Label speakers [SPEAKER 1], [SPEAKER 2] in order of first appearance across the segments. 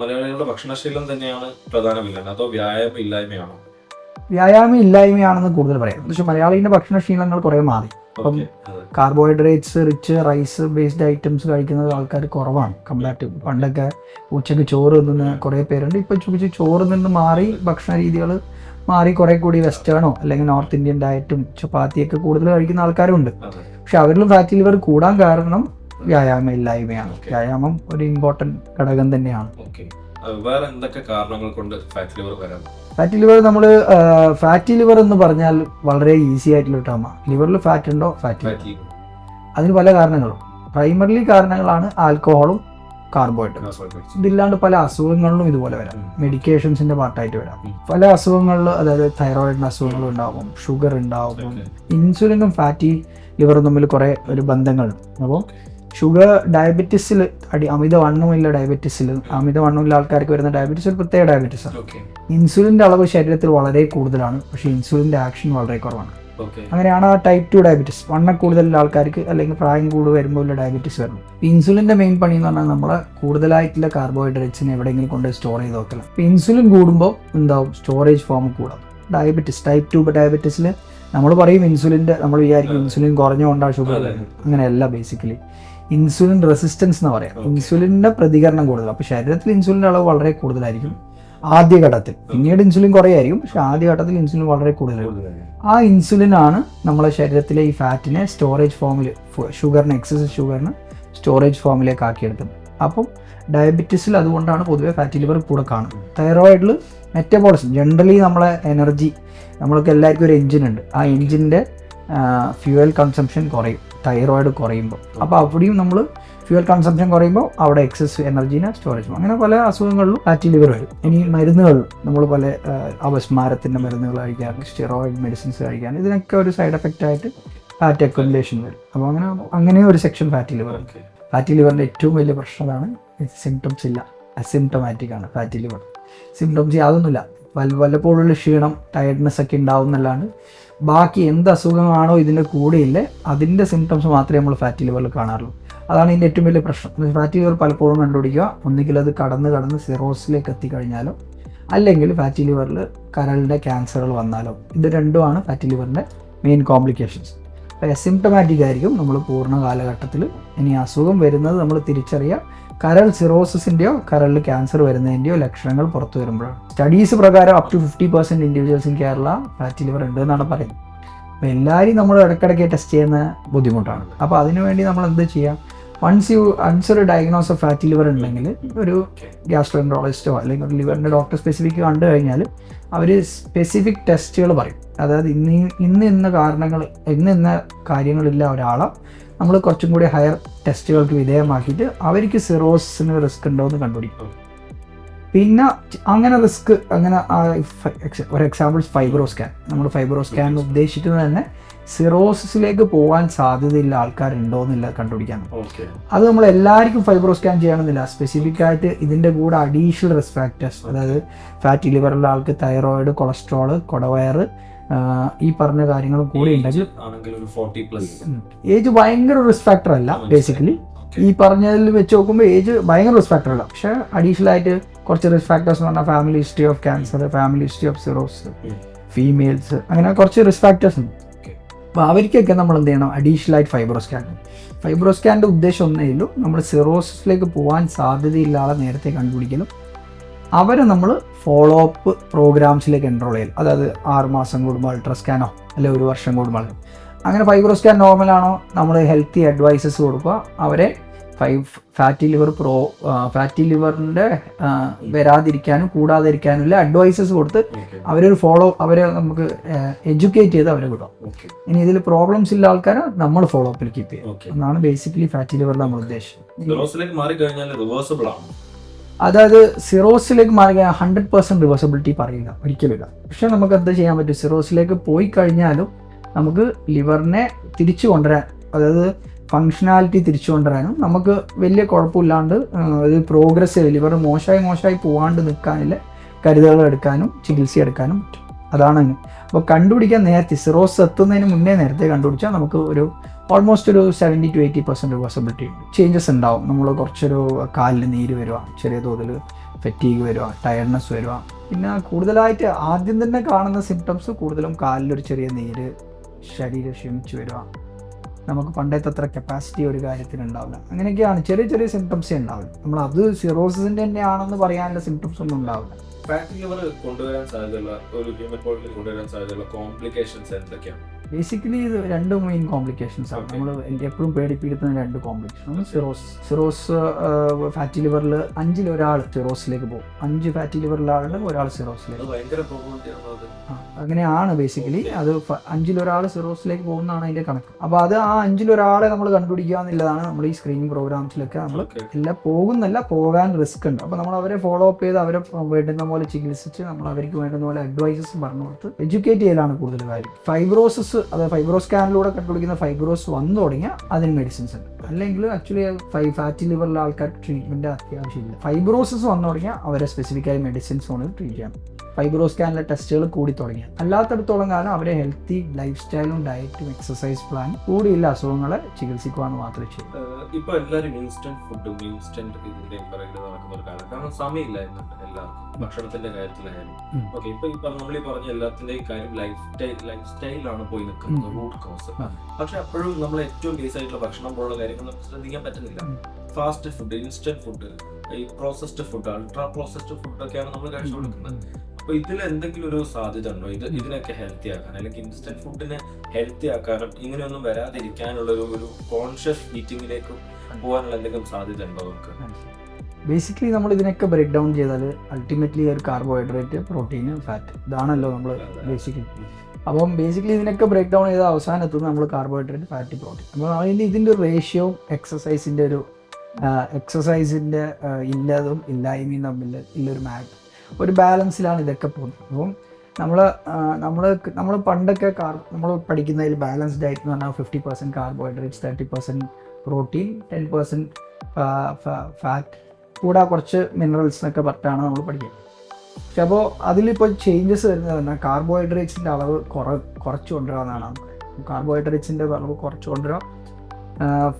[SPEAKER 1] മലയാളികളുടെ ഭക്ഷണശീലം തന്നെയാണ് പ്രധാന വില്ലൻ അതോ വ്യായാമം ഇല്ലായ്മയാണോ?
[SPEAKER 2] വ്യായാമം ഇല്ലായ്മയാണെന്ന് കൂടുതൽ പറയാം. പക്ഷെ മലയാളിന്റെ ഭക്ഷണശീലങ്ങൾ കുറേ മാറി. അപ്പം carbohydrates rich rice based items കഴിക്കുന്നത് ആൾക്കാർ കുറവാണ്. കമ്പാരിറ്റീവ് പണ്ടൊക്കെ ഉച്ചയ്ക്ക് ചോറ് തിന്നുന്ന കുറേ പേരുണ്ട്. ഇപ്പം ഉച്ചയ്ക്ക് ചോറ് നിന്ന് മാറി ഭക്ഷണ രീതികൾ മാറി കുറേ കൂടി വെസ്റ്റേണോ അല്ലെങ്കിൽ നോർത്ത് ഇന്ത്യൻ ഡയറ്റും ചപ്പാത്തിയൊക്കെ കൂടുതൽ കഴിക്കുന്ന ആൾക്കാരുണ്ട്. പക്ഷെ അവരിലും ഫാറ്റ് ലിവർ കൂടാൻ കാരണം വ്യായാമം ഇല്ലായ്മയാണ്. വ്യായാമം ഒരു ഇമ്പോർട്ടന്റ് ഘടകം തന്നെയാണ്.
[SPEAKER 1] വേറെ എന്തൊക്കെ കാരണങ്ങൾ കൊണ്ട് ഫാറ്റ് ലിവർ വരാം?
[SPEAKER 2] ഫാറ്റി ലിവർ നമ്മൾ ഫാറ്റി ലിവർ എന്ന് പറഞ്ഞാൽ വളരെ ഈസി ആയിട്ടുള്ള ടേമാണ് ലിവറിൽ ഫാറ്റ് ഉണ്ടോ? ഫാറ്റ്
[SPEAKER 1] ഫാറ്റി
[SPEAKER 2] അതിന് പല കാരണങ്ങളും. പ്രൈമറിലി കാരണങ്ങളാണ് ആൽക്കഹോളും കാർബോഹൈഡ്രേറ്റ്സ് ഇതില്ലാണ്ട് പല അസുഖങ്ങളിലും ഇതുപോലെ വരാം. മെഡിക്കേഷൻസിന്റെ പാർട്ടായിട്ട് വരാം. പല അസുഖങ്ങളിൽ അതായത് തൈറോയിഡിന്റെ അസുഖങ്ങൾ ഉണ്ടാവും ഷുഗർ ഉണ്ടാവും. ഇൻസുലിനും ഫാറ്റി ലിവറും തമ്മിൽ കുറേ ഒരു ബന്ധങ്ങളുണ്ട്. അപ്പോൾ ഷുഗർ ഡയബറ്റീസിൽ അടി അമിതവണ്ണമില്ല ഡയബറ്റീസിൽ. അമിതവണ്ണമില്ല ആൾക്കാർക്ക് വരുന്ന ഡയബറ്റീസ് ഒരു പ്രത്യേക
[SPEAKER 1] ഡയബറ്റീസാണ്
[SPEAKER 2] ഇൻസുലിന്റെ അളവ് ശരീരത്തിൽ വളരെ കൂടുതലാണ്. പക്ഷേ ഇൻസുലിന്റെ ആക്ഷൻ വളരെ കുറവാണ്. അങ്ങനെയാണ് ആ ടൈപ്പ് ടു ഡയബറ്റീസ് വണ്ണം കൂടുതലുള്ള ആൾക്കാർക്ക് അല്ലെങ്കിൽ പ്രായം കൂടുതൽ വരുമ്പോൾ ഉള്ള ഡയബറ്റീസ് വരണം ഇൻസുലിന്റെ മെയിൻ പണി എന്ന് പറഞ്ഞാൽ നമ്മളെ കൂടുതലായിട്ടുള്ള കാർബോഹൈഡ്രേറ്റ്സിനെ എവിടെയെങ്കിലും കൊണ്ട് സ്റ്റോർ ചെയ്ത് വെക്കണം. അപ്പോൾ ഇൻസുലിൻ കൂടുമ്പോൾ എന്താവും? സ്റ്റോറേജ് ഫോം കൂടാം. ഡയബറ്റീസ് ടൈപ്പ് ടു ഡയബറ്റീസിൽ നമ്മൾ പറയും ഇൻസുലിന്റെ നമ്മൾ വിചാരിക്കും ഇൻസുലിൻ കുറഞ്ഞുകൊണ്ടാണ് ഷുഗർ. വരുന്നത്. അങ്ങനെയല്ല ബേസിക്കലി ഇൻസുലിൻ റെസിസ്റ്റൻസ് എന്ന് പറയാം. ഇൻസുലിന്റെ പ്രതികരണം കൂടുതൽ. അപ്പോൾ ശരീരത്തിൽ ഇൻസുലിന്റെ അളവ് വളരെ കൂടുതലായിരിക്കും. ആദ്യഘട്ടത്തിൽ. പിന്നീട് ഇൻസുലിൻ കുറയായിരിക്കും. പക്ഷെ ആദ്യഘട്ടത്തിൽ ഇൻസുലിൻ വളരെ കൂടുതലായിരിക്കും. ആ ഇൻസുലിനാണ് നമ്മളെ ശരീരത്തിലെ ഈ ഫാറ്റിനെ സ്റ്റോറേജ് ഫോമിൽ ഷുഗറിന് എക്സസ് ഷുഗറിന് സ്റ്റോറേജ് ഫോമിലേക്ക് ആക്കിയെടുക്കുന്നത് അപ്പം ഡയബറ്റീസിൽ അതുകൊണ്ടാണ് പൊതുവേ ഫാറ്റി ലിവർ കൂടെ കാണുന്നത്. തൈറോയിഡിൽ മെറ്റബോളിസം ജനറലി നമ്മളെ എനർജി നമ്മൾക്ക് എല്ലാവർക്കും ഒരു എഞ്ചിൻ ഉണ്ട്. ആ എഞ്ചിന്റെ ഫ്യൂവൽ കൺസംഷൻ കുറയും. തൈറോയിഡ് കുറയുമ്പോൾ അപ്പോൾ അവിടെയും നമ്മൾ ഫ്യൂവൽ കൺസംപ്ഷൻ കുറയുമ്പോൾ അവിടെ എക്സസ് എനർജീനെ സ്റ്റോറേജ് അങ്ങനെ പല അസുഖങ്ങളിലും ഫാറ്റി ലിവർ വരും. ഇനി മരുന്നുകൾ നമ്മൾ പല അവസ്മാരത്തിന്റെ അപസ്മാരത്തിന്റെ മരുന്നുകൾ കഴിക്കാൻ സ്റ്റിറോയിഡ് മെഡിസിൻസ് കഴിക്കാൻ ഇതിനൊക്കെ ഒരു സൈഡ് എഫക്റ്റ് ആയിട്ട് ഫാറ്റ് അക്കുമുലേഷൻ വരും. അപ്പോൾ അങ്ങനെ അങ്ങനെ ഒരു സെക്ഷൻ ഫാറ്റി ലിവർ ഫാറ്റി ലിവറിന്റെ ഏറ്റവും വലിയ പ്രശ്നമാണ് സിംറ്റംസ് ഇല്ല. അസിംറ്റമാറ്റിക് ആണ് ഫാറ്റി ലിവർ സിംറ്റംസ് യാതൊന്നുമില്ല. വല്ലപ്പോഴുള്ള ക്ഷീണം ടയർഡ്നെസ് ഒക്കെ ഉണ്ടാവും എന്നല്ലാണ്ട്. ബാക്കി എന്ത് അസുഖമാണോ ഇതിന്റെ കൂടെയില്ലേ അതിന്റെ സിംറ്റംസ് മാത്രമേ നമ്മൾ ഫാറ്റി ലിവറിൽ കാണാറുള്ളൂ. അതാണ് ഇതിന്റെ ഏറ്റവും വലിയ പ്രശ്നം. ഫാറ്റി ലിവർ പലപ്പോഴും കണ്ടുപിടിക്കുക. ഒന്നുകിൽ അത് കടന്ന് കടന്ന് സിറോസിലേക്ക് എത്തിക്കഴിഞ്ഞാലോ അല്ലെങ്കിൽ ഫാറ്റി ലിവറിൽ കരളിന്റെ ക്യാൻസറുകൾ വന്നാലോ ഇത് രണ്ടുമാണ് ഫാറ്റി ലിവറിന്റെ മെയിൻ കോംപ്ലിക്കേഷൻസ് അപ്പോൾ അസിംറ്റമാറ്റിക് ആയിരിക്കും നമ്മൾ പൂർണ കാലഘട്ടത്തിൽ. ഇനി അസുഖം വരുന്നത് നമ്മൾ തിരിച്ചറിയുക കരൾ സിറോസിന്റെയോ കരളിൽ ക്യാൻസർ വരുന്നതിന്റെയോ ലക്ഷണങ്ങൾ പുറത്തു വരുമ്പോഴാണ്. സ്റ്റഡീസ് പ്രകാരം up to fifty percent individuals in Kerala fat liver ഉണ്ട് എന്നാണ് പറയുന്നത്. അപ്പോൾ എല്ലാവരും നമ്മൾ ഇടയ്ക്കിടയ്ക്ക് ടെസ്റ്റ് ചെയ്യുന്ന ബുദ്ധിമുട്ടാണ്. അപ്പോൾ അതിനുവേണ്ടി നമ്മൾ എന്ത് ചെയ്യാം? വൺസ് യു വൺസ് ഒരു ഡയഗ്നോസ് ഓഫ് ഫാറ്റി ലിവർ ഉണ്ടെങ്കിൽ ഒരു ഗ്യാസ്ട്രോൻട്രോളജിസ്റ്റോ അല്ലെങ്കിൽ ഒരു ലിവറിന്റെ ഡോക്ടർ സ്പെസിഫിക് കണ്ടു കഴിഞ്ഞാൽ അവർ സ്പെസിഫിക് ടെസ്റ്റുകൾ പറയും. അതായത് ഇന്ന് ഇന്ന് ഇന്ന കാരണങ്ങൾ ഇന്ന് ഇന്ന കാര്യങ്ങളില്ല ഒരാളെ നമ്മൾ കുറച്ചും കൂടി ഹയർ ടെസ്റ്റുകൾക്ക് വിധേയമാക്കിയിട്ട് അവർക്ക് സിറോസിന് റിസ്ക് ഉണ്ടോ എന്ന് കണ്ടുപിടിക്കും. പിന്നെ അങ്ങനെ റിസ്ക് അങ്ങനെ ഒരു എക്സാമ്പിൾ ഫൈബ്രോ സ്കാൻ നമ്മൾ ഫൈബ്രോ സ്കാൻ ഉദ്ദേശിക്കുന്നത് തന്നെ സിറോസിസിലേക്ക് പോകാൻ സാധ്യതയുള്ള ആൾക്കാരുണ്ടോ എന്നില്ല കണ്ടുപിടിക്കാൻ അത് നമ്മൾ എല്ലാവർക്കും ഫൈബ്രോ സ്കാൻ ചെയ്യണമെന്നില്ല സ്പെസിഫിക് ആയിട്ട് ഇതിന്റെ കൂടെ അഡീഷണൽ റിസ്ക് ഫാക്ടേഴ്സ് അതായത് ഫാറ്റി ലിവറുള്ള ആൾക്ക് തൈറോയിഡ് കൊളസ്ട്രോൾ കൊടവയർ ഈ പറഞ്ഞ കാര്യങ്ങളും കൂടി ഉണ്ടെങ്കിൽ ഏജ് ഭയങ്കര റിസ്ക് ഫാക്ടർ അല്ല ബേസിക്കലി ഈ പറഞ്ഞതിൽ വെച്ച് നോക്കുമ്പോൾ ഏജ് ഭയങ്കര റിസ്ക് ഫാക്ടർ അല്ല. പക്ഷെ അഡീഷണൽ ആയിട്ട് കുറച്ച് റിസ്ക് ഫാക്ടേഴ്സ് എന്ന് പറഞ്ഞാൽ family history of cancer family history of cirrhosis females അങ്ങനെ കുറച്ച് റിസ്ക് ഫാക്ടേഴ്സ് ഉണ്ട്. അപ്പോൾ അവർക്കൊക്കെ നമ്മൾ എന്ത് ചെയ്യണം? അഡീഷണൽ ആയിട്ട് ഫൈബ്രോ സ്കാൻ ഫൈബ്രോ സ്കാന്റെ ഉദ്ദേശം ഒന്നേ ഉള്ളൂ നമ്മൾ സിറോസിസിലേക്ക് പോകാൻ സാധ്യതയില്ലാതെ നേരത്തെ കണ്ടുപിടിക്കലും അവരെ നമ്മൾ ഫോളോ അപ്പ് പ്രോഗ്രാംസിലേക്ക് എൻറോൾ ചെയ്യൽ അതായത് ആറ് മാസം കൂടുമ്പോൾ അൾട്രാസ്കാനോ അല്ലെ ഒരു വർഷം കൂടുമ്പോൾ. അങ്ങനെ ഫൈബ്രോ സ്കാൻ നോർമലാണോ നമ്മൾ ഹെൽത്തി അഡ്വൈസസ് കൊടുക്കുക. അവരെ five fatty liver pro fatty ലിവറിന്റെ വരാതിരിക്കാനും കൂടാതിരിക്കാനുള്ള അഡ്വൈസസ് കൊടുത്ത് അവരൊരു ഫോളോ അവരെ നമുക്ക് എഡ്യൂക്കേറ്റ് ചെയ്ത് അവരെ വിടാം
[SPEAKER 1] ഓക്കെ
[SPEAKER 2] ഇനി ഇതിൽ പ്രോബ്ലംസ് ഇല്ല ആൾക്കാരെ നമ്മൾ ഫോളോ അപ്പിൽ കീപ്പ് ചെയ്യും എന്നാണ് ബേസിക്കലി ഫാറ്റി ലിവറിന്റെ നമ്മൾ ഉദ്ദേശം.
[SPEAKER 1] സിറോസിലേക്ക് മാറി കഴിഞ്ഞാൽ റിവേഴ്സിബിൾ ആണ്?
[SPEAKER 2] അതായത് സിറോസിലേക്ക് മാറി ഹൺഡ്രഡ് പെർസെന്റ് റിവേഴ്സിബിലിറ്റി പറയില്ല ഒരിക്കലുമില്ല. പക്ഷെ നമുക്ക് എന്താ ചെയ്യാൻ പറ്റും? സിറോസിലേക്ക് പോയി കഴിഞ്ഞാലും നമുക്ക് ലിവറിനെ തിരിച്ചു കൊണ്ടുവരാൻ അതായത് ഫങ്ഷനാലിറ്റി തിരിച്ചു കൊണ്ടുവരാനും നമുക്ക് വലിയ കുഴപ്പമില്ലാണ്ട് ഇത് പ്രോഗ്രസ് പ്രോഗ്രസ് ഇവരുടെ മോശമായി മോശമായി പോവാണ്ട് നിൽക്കാനില്ല കരുതലുകൾ എടുക്കാനും ചികിത്സ എടുക്കാനും പറ്റും. അതാണ് അപ്പോൾ കണ്ടുപിടിക്കാൻ നേരത്തെ സിറോസ് എത്തുന്നതിന് മുന്നേ നേരത്തെ കണ്ടുപിടിച്ചാൽ നമുക്ക് ഒരു ഓൾമോസ്റ്റ് ഒരു seventy to eighty percent possibility ഉണ്ട്. ചേഞ്ചസ് ഉണ്ടാവും. നമ്മൾ കുറച്ചൊരു കാലിൽ നീര് വരിക ചെറിയ തോതിൽ ഫെറ്റീഗ് വരിക ടയർഡ്നെസ് വരിക. പിന്നെ കൂടുതലായിട്ട് ആദ്യം തന്നെ കാണുന്ന സിംറ്റംസ് കൂടുതലും കാലിലൊരു ചെറിയ നീര് ശരീരം ക്ഷമിച്ച് വരിക. നമുക്ക് പണ്ടത്തെ അത്ര കപ്പാസിറ്റി ഒരു കാര്യത്തിന് ഉണ്ടാവില്ല. അങ്ങനെയൊക്കെയാണ് ചെറിയ ചെറിയ സിംറ്റംസേ ഉണ്ടാവില്ല നമ്മൾ അത് സിറോസിന്റെ തന്നെ ആണെന്ന് പറയാനുള്ള സിംറ്റംസ് ഒന്നും ഉണ്ടാവില്ല.
[SPEAKER 1] കൊണ്ടുവരാൻ സാധ്യതയുള്ള ഒരു കൊണ്ടുവരാൻ സാധ്യതയുള്ള കോംപ്ലിക്കേഷൻസ് എന്തൊക്കെയാണ്?
[SPEAKER 2] ബേസിക്കലി ഇത് രണ്ട് മെയിൻ കോംപ്ലിക്കേഷൻസ് ആണ്. നമ്മൾ എപ്പോഴും പേടിപ്പിക്കുന്ന രണ്ട് കോംപ്ലിക്കേഷൻ ഒന്ന് സിറോസ് സിറോസ് ഫാറ്റി ലിവറിൽ അഞ്ചിൽ ഒരാൾ സിറോസിലേക്ക് പോകും. അഞ്ച് ഫാറ്റി ലിവറിൽ ആളുണ്ട് ഒരാൾ സിറോസിലേക്ക് അങ്ങനെയാണ് ബേസിക്കലി അത് അഞ്ചിൽ അഞ്ചിലൊരാൾ സിറോസിലേക്ക് പോകുന്നതാണ് അതിന്റെ കണക്ക്. അപ്പോൾ അത് ആ അഞ്ചിലൊരാളെ നമ്മൾ കണ്ടുപിടിക്കുക എന്നുള്ളതാണ് നമ്മൾ ഈ സ്ക്രീനിങ് പ്രോഗ്രാംസിലൊക്കെ നമ്മൾ
[SPEAKER 1] ഇല്ല
[SPEAKER 2] എല്ലാം പോകുന്നല്ല പോകാൻ റിസ്ക് ഉണ്ട്. അപ്പോൾ നമ്മൾ അവരെ ഫോളോ അപ്പ് ചെയ്ത് അവരെ വേണ്ടുന്ന പോലെ ചികിത്സിച്ച് നമ്മൾ അവർക്ക് വേണ്ടുന്ന പോലെ അഡ്വൈസസ് പറഞ്ഞു കൊടുത്ത് എഡ്യൂക്കേറ്റ് ചെയ്യലാണ് കൂടുതൽ കാര്യം. ഫൈബ്രോസിസ് അത് ഫൈബ്രോസ് സ്കാനിലൂടെ കണ്ടുപിടിക്കുന്ന ഫൈബ്രോസ് വന്നു തുടങ്ങിയ അതിന് മെഡിസിൻസ് ഉണ്ട്. അല്ലെങ്കിൽ ആക്ച്വലി ഫൈ ഫാറ്റി ലിവറിലെ ആൾക്കാർക്ക് ട്രീറ്റ്മെന്റ് അത്യാവശ്യമില്ല. ഫൈബ്രോസിസ് വന്നു തുടങ്ങിയാൽ അവരെ സ്പെസിഫിക്കായി മെഡിസിൻസ് വേണമെങ്കിൽ ട്രീറ്റ് ചെയ്യാം. ഫൈബ്രോ സ്കാനിലെ ടെസ്റ്റുകൾ കൂടി തുടങ്ങിയത് അല്ലാത്തടത്തോളം കാലം അവരെ ഹെൽത്തി ലൈഫ് സ്റ്റൈലും ഡയറ്റും എക്സസൈസ് പ്ലാൻ കൂടിയുള്ള അസുഖങ്ങളെ ചികിത്സിക്കുവാന്ന് മാത്രമേ ചെയ്യൂ.
[SPEAKER 1] ഇപ്പൊ എല്ലാവരും ഇൻസ്റ്റന്റ് ഫുഡും ഇൻസ്റ്റന്റ് ഇതിന്റെ പിറകിൽ നടക്കുന്ന ഒരു കാലം കാരണം സമയമില്ല എന്നുണ്ട് എല്ലാവർക്കും. ഭക്ഷണത്തിന്റെ കാര്യത്തിലായാലും. ഓക്കെ ഇപ്പൊ പറഞ്ഞ നമ്മൾ ഈ പറഞ്ഞ എല്ലാത്തിന്റെയും കാര്യം ലൈഫ് സ്റ്റൈൽ ലൈഫ് സ്റ്റൈലാണ് പോയി നിൽക്കുന്നത് റൂട്ട് കോസ്. പക്ഷെ അപ്പോഴും നമ്മൾ ഏറ്റവും ബേസ് ആയിട്ടുള്ള ഭക്ഷണം പോലുള്ള കാര്യങ്ങൾ നമുക്ക് ശ്രദ്ധിക്കാൻ പറ്റുന്നില്ല. ഫാസ്റ്റ് ഫുഡ് ഇൻസ്റ്റന്റ് ഫുഡ് ഈ processed food ultra processed food ഫുഡൊക്കെയാണ് നമ്മൾ കഴിച്ചു കൊടുക്കുന്നത്. അപ്പൊ ഇതിൽ എന്തെങ്കിലും ഒരു സാധ്യത ഉണ്ടോ ഇത് ഇതിനൊക്കെ ഹെൽത്തി ആക്കാൻ അല്ലെങ്കിൽ ഇൻസ്റ്റന്റ് ഫുഡിനെ ഹെൽത്തി ആക്കാനും ഇങ്ങനെയൊന്നും വരാതിരിക്കാനുള്ള ഒരു ഒരു കോൺഷ്യസ് ഈറ്റിംഗിലേക്ക് പോകാനുള്ള എന്തെങ്കിലും സാധ്യത ഉണ്ടോ നമുക്ക്
[SPEAKER 2] ബേസിക്കലി നമ്മൾ ഇതിനൊക്കെ ബ്രേക്ക് ഡൗൺ ചെയ്താൽ അൾട്ടിമേറ്റ്ലി ഒരു കാർബോഹൈഡ്രേറ്റ് പ്രോട്ടീൻ ഫാറ്റ് ഇതാണല്ലോ നമ്മൾ ബേസിക്കലി അപ്പം ബേസിക്കലി ഇതിനൊക്കെ ബ്രേക്ക് ഡൗൺ ചെയ്ത അവസാനത്തു നമ്മൾ കാർബോഹൈഡ്രേറ്റ് ഫാറ്റ് പ്രോട്ടീൻ അപ്പോൾ അതിന്റെ ഇതിന്റെ റേഷ്യോ എക്സസൈസിന്റെ ഒരു എക്സസൈസിന്റെ ഇല്ലതും ഇല്ലായ്മയും തമ്മിൽ ഉള്ളൊരു മാറ്റ് ഒരു ബാലൻസിലാണ് ഇതൊക്കെ പോകുന്നത്. അപ്പം നമ്മൾ നമ്മൾ നമ്മൾ പണ്ടൊക്കെ കാർ നമ്മൾ പഠിക്കുന്നതിൽ ബാലൻസ്ഡ് ഡയറ്റ് എന്ന് പറഞ്ഞാൽ fifty percent carbohydrates thirty percent protein ten percent fat കൂടെ കുറച്ച് മിനറൽസ് എന്നൊക്കെ പറഞ്ഞാണ് നമ്മൾ പഠിക്കുന്നത് പക്ഷെ അപ്പോൾ അതിലിപ്പോൾ ചേഞ്ചസ് വരുന്നത് പറഞ്ഞാൽ കാർബോഹൈഡ്രേറ്റ്സിന്റെ അളവ് കുറ കുറച്ച് കൊണ്ടുവരാമെന്നാണ് കാർബോഹൈഡ്രേറ്റ്സിന്റെ അളവ് കുറച്ച് കൊണ്ടുവരാം.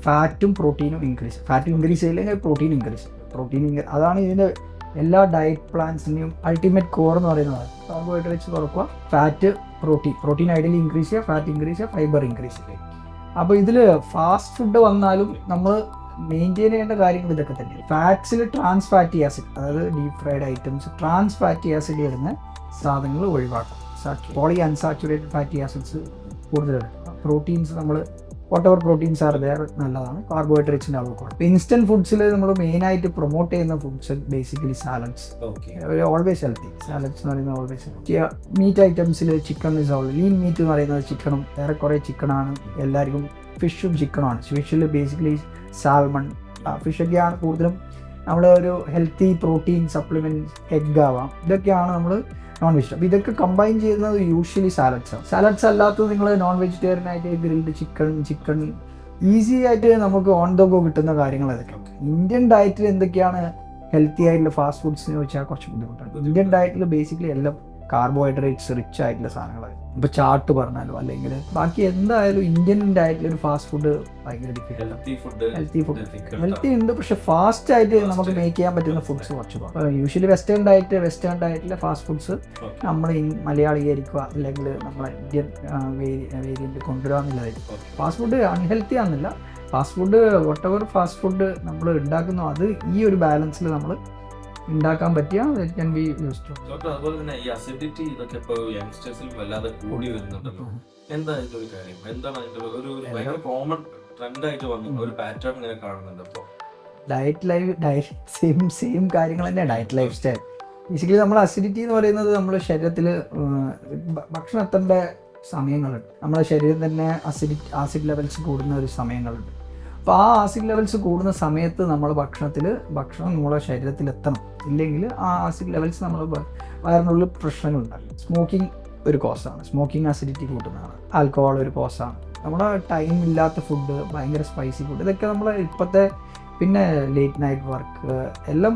[SPEAKER 2] ഫാറ്റും പ്രോട്ടീനും ഇൻക്രീസ് ഫാറ്റ് ഇൻക്രീസ് ചെയ്യില്ലെങ്കിൽ പ്രോട്ടീൻ ഇൻക്രീസ് പ്രോട്ടീൻ അതാണ് ഇതിന്റെ എല്ലാ ഡയറ്റ് പ്ലാൻസിന്റെയും അൾട്ടിമേറ്റ് കോർ എന്ന് പറയുന്നത് കാർബോഹൈഡ്രേറ്റ്സ് കുറക്കുക fat protein protein ideally increase ചെയ്യുക ഫാറ്റ് ഇൻക്രീസ് ചെയ്യുക ഫൈബർ ഇൻക്രീസ് ചെയ്യുക. അപ്പോൾ ഇതിൽ ഫാസ്റ്റ് ഫുഡ് വന്നാലും നമ്മൾ മെയിന്റെയിൻ ചെയ്യേണ്ട കാര്യങ്ങൾ ഇതൊക്കെ തന്നെ ഫാറ്റ്സിൽ ട്രാൻസ് ഫാറ്റി ആസിഡ് അതായത് deep fried items trans fatty acid വരുന്ന സാധനങ്ങൾ ഒഴിവാക്കും. പോളി അൺസാച്ചുറേറ്റഡ് ഫാറ്റി ആസിഡ്സ് കൂടുതലെടുക്കുക പ്രോട്ടീൻസ് നമ്മൾ whatever proteins are there നല്ലതാണ് കാർബോഹൈഡ്രേറ്റ്സിന്റെ അളവ് കുറവ്. ഇൻസ്റ്റന്റ് ഫുഡ്സിൽ നമ്മൾ മെയിനായിട്ട് പ്രൊമോട്ട് ചെയ്യുന്ന foods basically salads
[SPEAKER 1] okay
[SPEAKER 2] always healthy salads എന്ന് പറയുന്നത് always healthy meat ഐറ്റംസിൽ chicken is all lean meat എന്ന് പറയുന്നത് ചിക്കനും ഏറെക്കുറെ ചിക്കനാണ് എല്ലാവർക്കും ഫിഷും ചിക്കനുമാണ് ഫിഷിൽ ബേസിക്കലി സാൽമൺ ഫിഷൊക്കെയാണ് കൂടുതലും നമ്മൾ ഒരു ഹെൽത്തി പ്രോട്ടീൻ സപ്ലിമെന്റ് എഗ് ആവാം. ഇതൊക്കെയാണ് നമ്മൾ നോൺ വെജ് അപ്പോൾ ഇതൊക്കെ കമ്പൈൻ ചെയ്യുന്നത് യൂഷ്വലി സാലഡ്സ് ആണ്. സാലഡ്സ് അല്ലാത്തത് നിങ്ങൾ നോൺ വെജിറ്റേറിയൻ ആയിട്ട് ഗ്രിൽഡ് ചിക്കൻ ചിക്കൻ ഈസി ആയിട്ട് നമുക്ക് ഓൺ ദ ഗോ കിട്ടുന്ന കാര്യങ്ങൾ ഏതൊക്കെയാണ് ഇന്ത്യൻ ഡയറ്റിൽ എന്തൊക്കെയാണ് ഹെൽത്തി ആയിട്ടുള്ള ഫാസ്റ്റ് ഫുഡ്സ് എന്ന് വെച്ചാൽ കുറച്ച് ബുദ്ധിമുട്ടാണ്. ഇന്ത്യൻ ഡയറ്റിൽ ബേസിക്കലി എല്ലാം കാർബോഹൈഡ്രേറ്റ്സ് റിച്ച് ആയിട്ടുള്ള സാധനങ്ങളായിരുന്നു ഇപ്പോൾ ചാട്ട് പറഞ്ഞാലും അല്ലെങ്കിൽ ബാക്കി എന്തായാലും ഇന്ത്യൻ ഡയറ്റിൽ ഒരു ഫാസ്റ്റ് ഫുഡ് ഭയങ്കര ഡിഫിക്കൽട്ട്
[SPEAKER 1] ഹെൽത്തി ഫുഡ്
[SPEAKER 2] ഹെൽത്തി ഉണ്ട് പക്ഷെ ഫാസ്റ്റ് ആയിട്ട് നമുക്ക് മേക്ക് ചെയ്യാൻ പറ്റുന്ന ഫുഡ്സ് കുറച്ച് യൂഷ്വലി വെസ്റ്റേൺ ഡയറ്റ് വെസ്റ്റേൺ ഡയറ്റിലെ ഫാസ്റ്റ് ഫുഡ്സ് നമ്മൾ മലയാളീകരിക്കുക അല്ലെങ്കിൽ നമ്മളെ ഇന്ത്യൻ വേരിയന്റ് കൊണ്ടുവരിക എന്നുള്ളതായിരിക്കും fast food unhealthy ആണെന്നില്ല. Fast food whatever ever fast food നമ്മൾ ഉണ്ടാക്കുന്നു അത് ഈ ഒരു ബാലൻസിൽ നമ്മൾ ഉണ്ടാക്കാൻ പറ്റിയ can be used to
[SPEAKER 1] doctor അതുപോലെ തന്നെ ഈ അസിഡിറ്റി ഇതൊക്കെ ഇപ്പോൾ യങ്സ്റ്റേഴ്സിൽ വല്ലാതെ കൂടി വരുന്നുണ്ടല്ലോ എന്താ ഇതിന്റെ ഒരു കാര്യം? എന്താണ് അതിന്റെ ഒരു ഭയങ്കര കോമൺ ട്രെൻഡ് ആയിട്ട് വന്നു ഒരു പാറ്റേൺ ഇങ്ങനെ കാണുന്നുണ്ട് അപ്പോൾ
[SPEAKER 2] diet life diet same same കാര്യങ്ങൾ തന്നെ ഡയറ്റ് ലൈഫ് സ്റ്റൈൽ ബേസിക്കലി നമ്മൾ അസിഡിറ്റി എന്ന് പറയുന്നത് നമ്മുടെ ശരീരത്തിൽ ഭക്ഷണം എത്തേണ്ട സമയങ്ങളുണ്ട്. നമ്മുടെ ശരീരം തന്നെ അസിഡിറ്റി ആസിഡ് ലെവൽസ് കൂടുന്ന ഒരു സമയങ്ങളുണ്ട്. അപ്പോൾ ആ ആസിഡ് ലെവൽസ് കൂടുന്ന സമയത്ത് നമ്മൾ ഭക്ഷണത്തിൽ ഭക്ഷണം നമ്മുടെ ശരീരത്തിൽ എത്തണം ഇല്ലെങ്കിൽ ആ ആസിഡ് ലെവൽസ് നമ്മൾ വയറിനുള്ളിൽ പ്രശ്നങ്ങളുണ്ടാകും. സ്മോക്കിംഗ് ഒരു കോസാണ് സ്മോക്കിംഗ് ആസിഡിറ്റി കൂട്ടുന്നതാണ്. ആൽക്കഹോൾ ഒരു കോസാണ് നമ്മുടെ ടൈം ഇല്ലാത്ത ഫുഡ് ഭയങ്കര സ്പൈസി ഫുഡ് ഇതൊക്കെ നമ്മൾ ഇപ്പോഴത്തെ പിന്നെ ലേറ്റ് നൈറ്റ് വർക്ക് എല്ലാം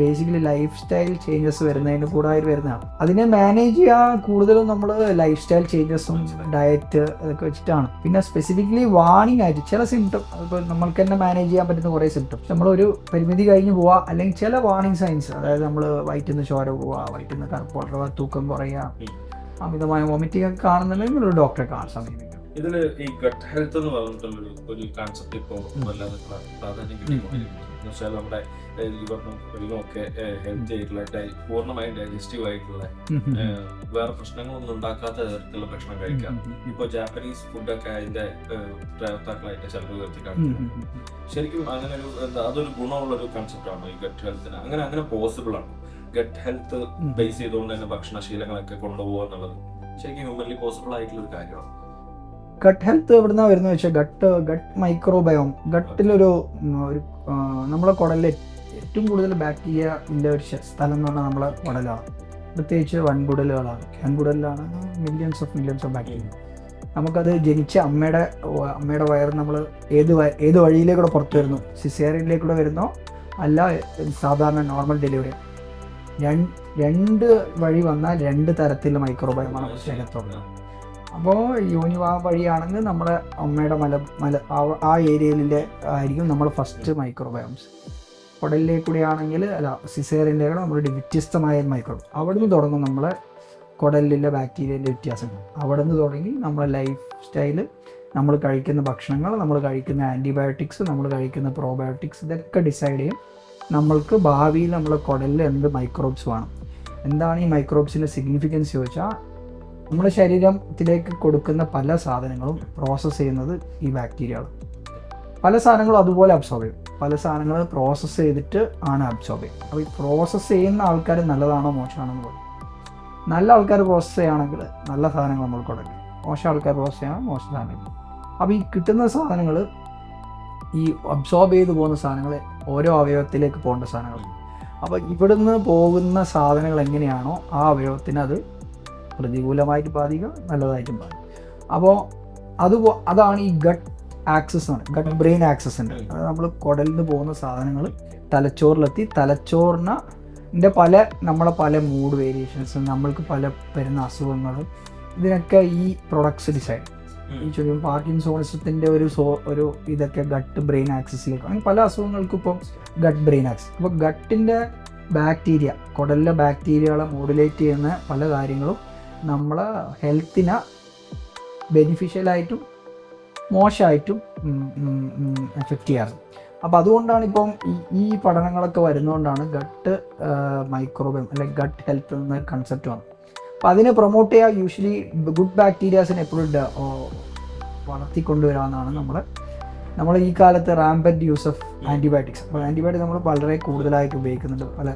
[SPEAKER 2] ബേസിക്കലി ലൈഫ് സ്റ്റൈൽ ചേഞ്ചസ് വരുന്നതിന് കൂടായി വരുന്നതാണ്. അതിനെ മാനേജ് ചെയ്യാൻ കൂടുതലും നമ്മൾ ലൈഫ് സ്റ്റൈൽ ചേഞ്ചസും ഡയറ്റ് അതൊക്കെ വെച്ചിട്ടാണ്. പിന്നെ സ്പെസിഫിക്കലി വാണിംഗ് ആയിട്ട് ചില സിംറ്റം ഇപ്പോൾ നമ്മൾക്ക് തന്നെ മാനേജ് ചെയ്യാൻ പറ്റുന്ന കുറേ സിംറ്റം നമ്മളൊരു പരിമിതി കഴിഞ്ഞ് പോവുക അല്ലെങ്കിൽ ചില വാണിംഗ് സൈൻസ് അതായത് നമ്മൾ വയറ്റിൽ നിന്ന് ചോര പോവുക വയറ്റിൽ നിന്ന് കറുപ്പ് വളരുക തൂക്കം കുറയുക അമിതമായ വോമിറ്റിംഗ് ഒക്കെ കാണുന്നുണ്ടെങ്കിൽ ഒരു ഡോക്ടറെ കാണാൻ സമീപിക്കും
[SPEAKER 1] ഇതിൽ ഈ ഗട്ട് ഹെൽത്ത് എന്ന് പറഞ്ഞിട്ടുള്ളൊരു ഒരു കോൺസെപ്റ്റ് ഇപ്പോൾ വല്ലാതെ പ്ര- പ്രാധാന്യം കിട്ടിക്കൊണ്ടിരിക്കുന്നു എന്ന് വെച്ചാൽ നമ്മുടെ ലിവറിനും ഒക്കെ ഹെൽത്തി ആയിട്ടുള്ള പൂർണമായും ഡൈജസ്റ്റീവ് ആയിട്ടുള്ള വേറെ പ്രശ്നങ്ങളൊന്നും ഉണ്ടാക്കാത്ത തരത്തിലുള്ള ഭക്ഷണം കഴിക്കാം. ഇപ്പൊ ജാപ്പനീസ് ഫുഡൊക്കെ അതിന്റെ പ്രയോക്താക്കളായിട്ട് ചിലർ ഉയർത്തി കാണിക്കുന്നു ശരിക്കും അങ്ങനെ ഒരു എന്താ അതൊരു ഗുണമുള്ള ഒരു കൺസെപ്റ്റ് ആണോ ഈ ഗട്ട് ഹെൽത്തിന് അങ്ങനെ അങ്ങനെ പോസിബിൾ ആണ്. ഗട്ട് ഹെൽത്ത് ബേസ് ചെയ്തുകൊണ്ട് തന്നെ ഭക്ഷണശീലങ്ങളൊക്കെ കൊണ്ടുപോകുക എന്നുള്ളത് ശരിക്കും ഹ്യൂമൻലി പോസിബിൾ ആയിട്ടുള്ള ഒരു കാര്യമാണ്.
[SPEAKER 2] ഗട്ട് ഹെൽത്ത് എവിടുന്ന വരുന്നത് വെച്ചാൽ ഗട്ട് ഗട്ട് മൈക്രോബയോം ഗട്ടിലൊരു ഒരു നമ്മളെ കുടലിൽ ഏറ്റവും കൂടുതൽ ബാക്ടീരിയ ഒരു സ്ഥലം എന്ന് പറഞ്ഞാൽ നമ്മളെ കുടലാണ്. പ്രത്യേകിച്ച് വൻകുടലുകളാണ്. വൻകുടലിലാണ് millions of millions of bacteria നമുക്കത് ജനിച്ച അമ്മയുടെ അമ്മയുടെ വയറ് നമ്മൾ ഏത് ഏത് വഴിയിലേക്കൂടെ പുറത്ത് വരുന്നു? സിസേറിയനിലേക്കൂടെ വരുന്നോ? അല്ല സാധാരണ നോർമൽ ഡെലിവറി രണ്ട് വഴി വന്നാൽ രണ്ട് തരത്തിലുള്ള മൈക്രോബയോമാണ് ശരീരത്തുള്ളത് അപ്പോൾ യോനിവാ വഴിയാണെങ്കിൽ നമ്മുടെ അമ്മയുടെ മല മല ആ- ഏരിയയിലെ ആയിരിക്കും നമ്മൾ ഫസ്റ്റ് മൈക്രോബയോംസ് കുടലിലേക്ക് കൂടി ആണെങ്കിൽ അല്ല സിസേറിന്റെ കൂടെ നമ്മൾ വ്യത്യസ്തമായ മൈക്രോ അവിടുന്ന് തുടങ്ങും നമ്മളെ കുടലിലെ ബാക്ടീരിയന്റെ വ്യത്യാസങ്ങൾ. അവിടെ നിന്ന് തുടങ്ങി നമ്മുടെ ലൈഫ് സ്റ്റൈൽ നമ്മൾ കഴിക്കുന്ന ഭക്ഷണങ്ങൾ നമ്മൾ കഴിക്കുന്ന ആന്റിബയോട്ടിക്സ് നമ്മൾ കഴിക്കുന്ന പ്രോബയോട്ടിക്സ് ഇതൊക്കെ ഡിസൈഡ് ചെയ്യും. നമ്മൾക്ക് ഭാവിയിൽ നമ്മളെ കുടലിൽ എന്ത് മൈക്രോബ്സ് വേണം. എന്താണ് ഈ മൈക്രോബ്സിന്റെ സിഗ്നിഫിക്കൻസ് ചോദിച്ചാൽ നമ്മുടെ ശരീരത്തിലേക്ക് കൊടുക്കുന്ന പല സാധനങ്ങളും പ്രോസസ്സ് ചെയ്യുന്നത് ഈ ബാക്ടീരിയകൾ പല സാധനങ്ങളും അതുപോലെ അബ്സോർബ് ചെയ്യും. പല സാധനങ്ങൾ പ്രോസസ്സ് ചെയ്തിട്ട് ആണ് അബ്സോർബ് ചെയ്യുക. അപ്പോൾ ഈ പ്രോസസ്സ് ചെയ്യുന്ന ആൾക്കാർ നല്ലതാണോ മോശമാണോ എന്ന് പറയും. നല്ല ആൾക്കാർ പ്രോസസ്സ് ചെയ്യുകയാണെങ്കിൽ നല്ല സാധനങ്ങൾ നമ്മൾ കൊടുക്കും. മോശം ആൾക്കാർ പ്രോസസ്സ് ചെയ്യണം മോശം സാധനങ്ങൾ. അപ്പോൾ ഈ കിട്ടുന്ന സാധനങ്ങൾ ഈ അബ്സോർബ് ചെയ്ത് പോകുന്ന സാധനങ്ങൾ ഓരോ അവയവത്തിലേക്ക് പോകേണ്ട സാധനങ്ങൾ അപ്പോൾ ഇവിടുന്ന് പോകുന്ന സാധനങ്ങൾ എങ്ങനെയാണോ ആ അവയവത്തിന് അത് പ്രതികൂലമായിട്ട് ബാധിക്കുക നല്ലതായിട്ടും ബാധിക്കും. അപ്പോൾ അത് അതാണ് ഈ ഗട്ട് ആക്സസ് ആണ് ഗട്ട് ബ്രെയിൻ ആക്സസ് ഉണ്ട് അത് നമ്മൾ കുടലിൽ നിന്ന് പോകുന്ന സാധനങ്ങൾ തലച്ചോറിലെത്തി തലച്ചോറിന്റെ പല നമ്മളെ പല മൂഡ് വേരിയേഷൻസ് നമ്മൾക്ക് പല വരുന്ന അസുഖങ്ങളും ഇതിനൊക്കെ ഈ പ്രൊഡക്ട്സ് ഡിസൈഡ് ഈ ചോദ്യം പാർക്കിൻസോണിസത്തിന്റെ ഒരു സോ ഒരു ഇതൊക്കെ ഗട്ട് ബ്രെയിൻ ആക്സസിലേക്ക് അങ്ങനെ പല അസുഖങ്ങൾക്കും ഇപ്പം ഗട്ട് ബ്രെയിൻ ആക്സസ് അപ്പോൾ ഗട്ടിന്റെ ബാക്ടീരിയ കുടലിലെ ബാക്ടീരിയകളെ മോഡുലേറ്റ് ചെയ്യുന്ന പല കാര്യങ്ങളും നമ്മളെ ഹെൽത്തിനെ ബെനിഫിഷ്യലായിട്ടും മോശമായിട്ടും എഫക്റ്റ് ചെയ്യാറുണ്ട് അപ്പോൾ അതുകൊണ്ടാണ് ഇപ്പം ഈ പഠനങ്ങളൊക്കെ വരുന്നതുകൊണ്ടാണ് ഗട്ട് മൈക്രോബിയം അല്ലെങ്കിൽ ഗട്ട് ഹെൽത്ത് എന്ന കൺസെപ്റ്റ് വന്നത്. അപ്പോൾ അതിനെ പ്രൊമോട്ട് ചെയ്യാൻ യൂഷ്വലി ഗുഡ് ബാക്ടീരിയാസിനെ എപ്പോഴും വളർത്തിക്കൊണ്ടുവരാമെന്നാണ് നമ്മൾ നമ്മൾ ഈ കാലത്ത് റാമ്പറ്റ് യൂസ് ഓഫ് ആന്റിബയോട്ടിക്സ് അപ്പോൾ ആന്റിബയോട്ടിക്സ് നമ്മൾ വളരെ കൂടുതലായിട്ട് ഉപയോഗിക്കുന്നുണ്ട്. പല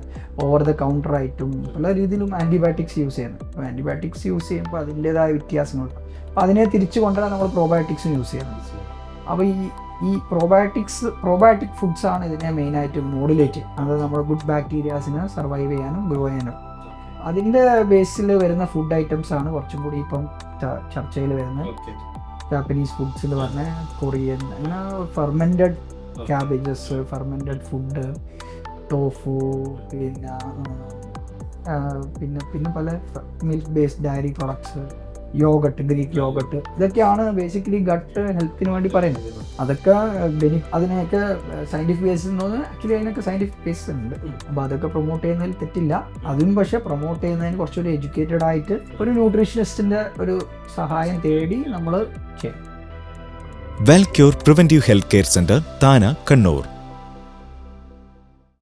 [SPEAKER 2] ഓവർ ദ കൗണ്ടർ ആയിട്ടും പല രീതിയിലും ആന്റിബയോട്ടിക്സ് യൂസ് ചെയ്യുന്നത് അപ്പോൾ ആന്റിബയോട്ടിക്സ് യൂസ് ചെയ്യുമ്പോൾ അതിന്റേതായ വ്യത്യാസങ്ങളുണ്ട്. അപ്പോൾ അതിനെ തിരിച്ചു കൊണ്ടുവരാൻ നമ്മൾ പ്രോബയോട്ടിക്സും യൂസ് ചെയ്യുന്നത് അപ്പോൾ ഈ ഈ പ്രോബയോട്ടിക്സ് പ്രോബയോട്ടിക് ഫുഡ്സ് ആണ് ഇതിനെ മെയിനായിട്ട് മോഡുലേറ്റ് അത് നമ്മുടെ ഗുഡ് ബാക്ടീരിയാസിനെ സർവൈവ് ചെയ്യാനും ഗ്രോ ചെയ്യാനും. അതിന്റെ ബേസിൽ വരുന്ന ഫുഡ് ഐറ്റംസ് ആണ് കുറച്ചും കൂടി ഇപ്പം ചർച്ചയിൽ വരുന്നത്.
[SPEAKER 1] ഓക്കെ
[SPEAKER 2] ഫുഡ്സ് എന്ന് പറഞ്ഞ കൊറിയൻ അങ്ങനെ fermented cabbages fermented food tofu പിന്നെ പിന്നെ പിന്നെ പല milk based dairy products yoghurt Greek yoghurt ഇതൊക്കെയാണ് ബേസിക്കലി ഗട്ട് ഹെൽത്തിന് വേണ്ടി പറയുന്നത്. അതൊക്കെ ബെനി അതിനെയൊക്കെ സയന്റിഫിക് ബേസിസ് നിന്ന് ആക്ച്വലി അതിനൊക്കെ സയന്റിഫിക് ബേസിസ് ഉണ്ട്. അപ്പോൾ അതൊക്കെ പ്രൊമോട്ട് ചെയ്യുന്നതിൽ തെറ്റില്ല. അതും പക്ഷേ പ്രൊമോട്ട് ചെയ്യുന്നതിന് കുറച്ചുകൂടി എഡ്യൂക്കേറ്റഡ് ആയിട്ട് ഒരു ന്യൂട്രീഷനിസ്റ്റിന്റെ ഒരു സഹായം തേടി നമ്മൾ ചെയ്യും
[SPEAKER 3] Welcure preventive health care centre Thana Kannur